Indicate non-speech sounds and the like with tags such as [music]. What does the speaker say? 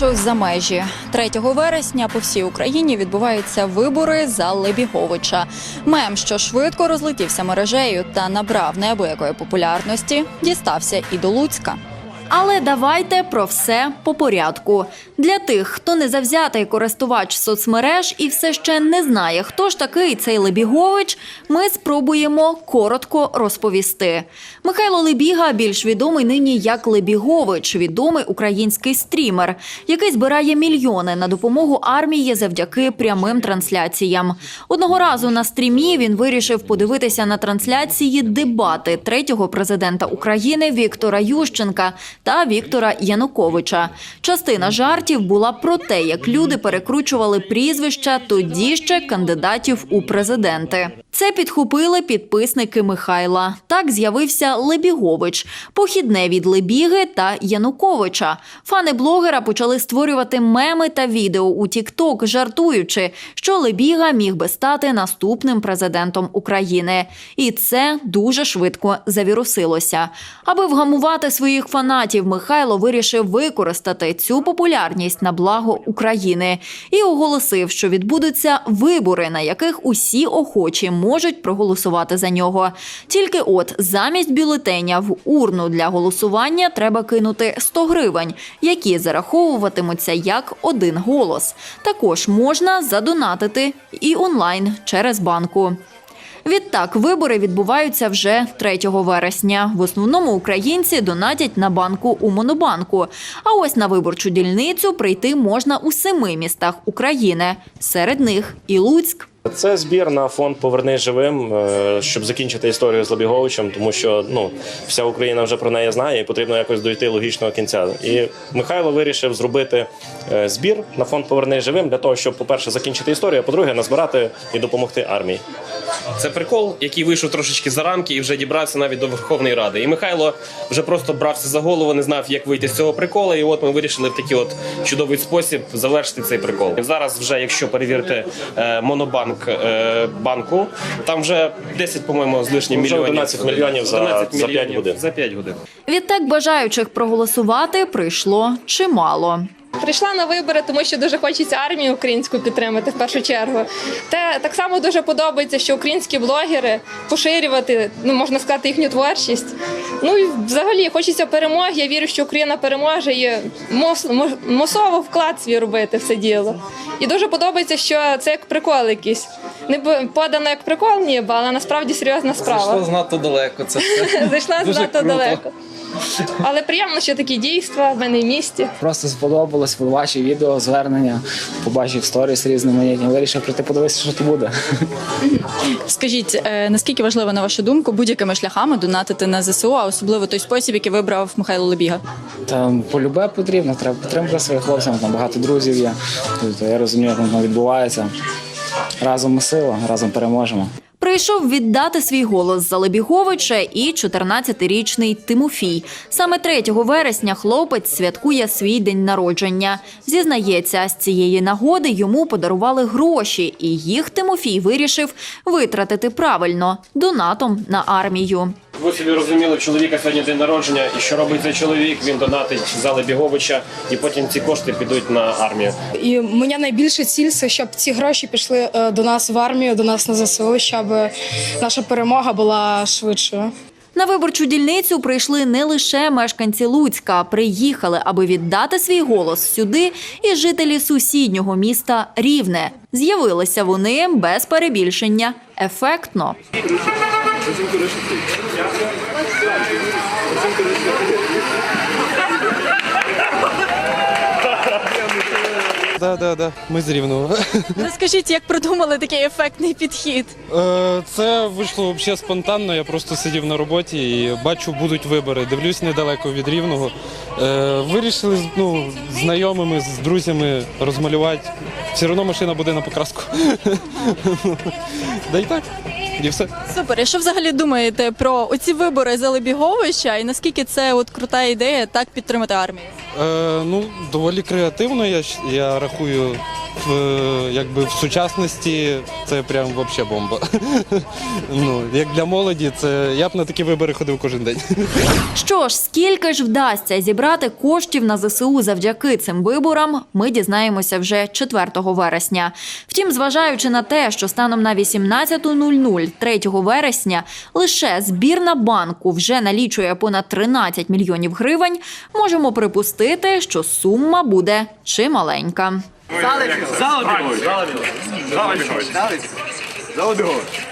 вийшов за межі 3 вересня. По всій Україні відбуваються вибори за Лебіговича. Мем, що швидко розлетівся мережею та набрав неабиякої популярності, дістався і до Луцька. Але давайте про все по порядку. Для тих, хто не завзятий користувач соцмереж і все ще не знає, хто ж такий цей Лебігович, ми спробуємо коротко розповісти. Михайло Лебіга більш відомий нині як Лебігович, відомий український стрімер, який збирає мільйони на допомогу армії завдяки прямим трансляціям. Одного разу на стрімі він вирішив подивитися на трансляції дебати третього президента України Віктора Ющенка та Віктора Януковича. Частина жартів була про те, як люди перекручували прізвища тоді ще кандидатів у президенти. Це підхопили підписники Михайла. Так з'явився Лебігович, похідне від Лебіги та Януковича. Фани блогера почали створювати меми та відео у TikTok, жартуючи, що Лебіга міг би стати наступним президентом України. І це дуже швидко завірусилося. Аби вгамувати своїх фанатів, Михайло вирішив використати цю популярність на благо України і оголосив, що відбудуться вибори, на яких усі охочі можуть проголосувати за нього. Тільки от замість бюлетеня в урну для голосування треба кинути 100 гривень, які зараховуватимуться як один голос. Також можна задонатити і онлайн через банку. Відтак, вибори відбуваються вже 3 вересня. В основному українці донатять на банку у Монобанку. А ось на виборчу дільницю прийти можна у семи містах України. Серед них і Луцьк. Це збір на фонд Повернись живим, е, щоб закінчити історію з Лебіговичем, тому що ну вся Україна вже про неї знає, і потрібно якось дойти логічного кінця. І Михайло вирішив зробити е, збір на фонд Повернись живим для того, щоб, по-перше, закінчити історію, а по-друге, назбирати і допомогти армії. Це прикол, який вийшов трошечки за рамки і вже дібрався навіть до Верховної Ради. І Михайло вже просто брався за голову, не знав, як вийти з цього прикола. І от ми вирішили в такий от чудовий спосіб завершити цей прикол. І зараз, вже якщо перевірити е, монобанк е, банку, там вже 10, по-моєму, з лишнім мільйонів. 11 мільйонів за- 11 за п'ять мільйонів годин. За 5 годин. Відтак бажаючих проголосувати прийшло чимало. Прийшла на вибори, тому що дуже хочеться армію українську підтримати в першу чергу. Те так само дуже подобається, що українські блогери поширювати, ну можна сказати, їхню творчість. Ну і взагалі хочеться перемоги. Я вірю, що Україна переможе і мос, мос- мосово вклад свій робити в це діло. І дуже подобається, що це як прикол якийсь. Не подано як прикол, ніби, але насправді серйозна справа. Зайшло знато далеко. Це все. [laughs] Зайшла занадто далеко. Але приємно, що такі дійства в мене в місті. Просто сподобалось ваші відео, звернення, побачив сторіс різноманітні. Вирішив прийти подивитися, що то буде. Скажіть, е, наскільки важливо на вашу думку будь-якими шляхами донатити на ЗСУ, а особливо той спосіб, який вибрав Михайло Лебіга? Там полюбе потрібно, треба підтримати своїх хлопців, там багато друзів є. Тобто я розумію, як воно відбувається. Разом ми сила, разом переможемо. Прийшов віддати свій голос за Лебіговича і 14-річний Тимофій. Саме 3 вересня хлопець святкує свій день народження. Зізнається, з цієї нагоди йому подарували гроші, і їх Тимофій вирішив витратити правильно донатом на армію. Ви собі розуміли, у чоловіка сьогодні день народження, і що робить цей чоловік? Він донатить за Лебіговича, і потім ці кошти підуть на армію. І моя найбільша ціль це щоб ці гроші пішли е, до нас в армію, до нас на ЗСУ, щоб наша перемога була швидшою. На виборчу дільницю прийшли не лише мешканці Луцька, приїхали, аби віддати свій голос сюди, і жителі сусіднього міста Рівне. З'явилися вони без перебільшення ефектно. Да, да, да. Ми з Рівного. [laughs] Розкажіть, як придумали такий ефектний підхід? Е, Це вийшло взагалі спонтанно. Я просто сидів на роботі і бачу, будуть вибори. Дивлюсь недалеко від Рівного. Е, Вирішили з- ну, знайомими, з друзями розмалювати. Все одно машина буде на покраску. [laughs] Да й так. І все. Супер. І що взагалі думаєте про оці вибори за Лебіговича і наскільки це от крута ідея так підтримати армію? Е, ну, доволі креативно, я, щ- я рахую. В, е, якби в сучасності це прям вообще бомба. [laughs] ну, як для молоді, це я б на такі вибори ходив кожен день. [laughs] Що ж, скільки ж вдасться зібрати коштів на ЗСУ завдяки цим виборам, ми дізнаємося вже 4 вересня. Втім, зважаючи на те, що станом на 18.00 3 вересня лише збірна банку вже налічує понад 13 мільйонів гривень, можемо припустити, що сума буде чималенька. Залебігович. Залебігович. Залебігович. Залебігович.